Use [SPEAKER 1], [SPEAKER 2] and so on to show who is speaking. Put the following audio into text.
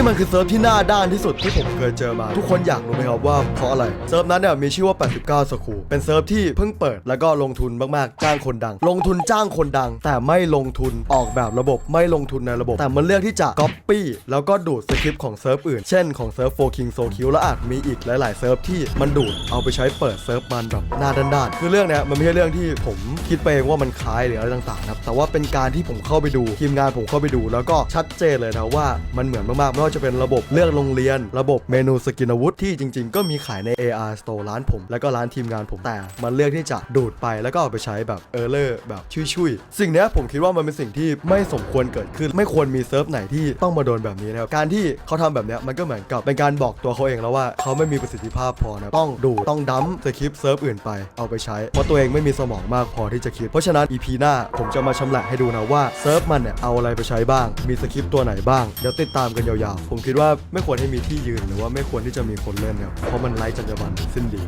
[SPEAKER 1] นี่มันคือเซิร์ฟที่หน้าด้านที่สุดที่ผมเคยเจอมา ทุกคนอยากรู้ไหมครับว่าเพราะอะไรเซิร์ฟนั้นเนี่ยมีชื่อว่า 89สคูเป็นเซิร์ฟที่เพิ่งเปิดแล้วก็ลงทุนมากๆ จ้างคนดัง ลงทุนจ้างคนดัง แต่ไม่ลงทุนออกแบบระบบไม่ลงทุนในระบบ แต่มันเลือกที่จะ copy แล้วก็ดูดสคริปต์ของเซิร์ฟอื่น เช่นของเซิร์ฟโฟคิงโซคิวและอาจมีอีกหลาย ๆ เซิร์ฟที่มันดูดเอาไปใช้เปิดเซิร์ฟมันแบบหน้าด้านๆคือเรื่องเนี้ยมันไม่ใช่เรื่องที่ผมคิดไปเองว่ามันคล้ายหรืออะไรต่างๆนะครับแต่ว่าเป็นการที่ผมเข้าไปดูทีมงานผมเข้าไปดู แล้วก็ชัดเจนเลยนะว่ามันเหมือนมากๆไม่ว่าจะเป็นระบบเลือกโรงเรียน ระบบเมนูสกินอาวุธที่จริง ๆ ก็มีขายใน AR Store ร้านผม แล้วก็ร้านทีมงานผมแต่ มันเลือกที่จะดูดไปแล้วก็เอาไปใช้แบบเออร์เลอร์แบบชุยๆสิ่งนี้ผมคิดว่ามันเป็นสิ่งที่ไม่สมควรเกิดขึ้น ไม่ควรมีเซิร์ฟไหนที่ต้องมาโดนแบบนี้นะครับการที่เขาทำแบบนี้มันก็เหมือนกับเป็นการบอกตัวเขาเองแล้วว่าเขาไม่มีประสิทธิภาพพอนะต้องดูดต้องดัมสคริปเซิร์ฟอื่นไปเอาไปใช้เพราะตัวเองไม่มีสมองมากพอที่จะคิด เพราะฉะนั้น EP หน้าผมจะมาชำแหละให้ดูนะว่าเซิร์ฟมันเนี่ยเอาอะไรไปใช้บ้าง มีสคริปตัวไหนบ้าง เดี๋ยวติดตามกันยาวผมคิดว่าไม่ควรให้มีที่ยืนหรือว่าไม่ควรที่จะมีคนเล่นเนี่ยเพราะมันไร้จรรยาบรรณสิ้นดี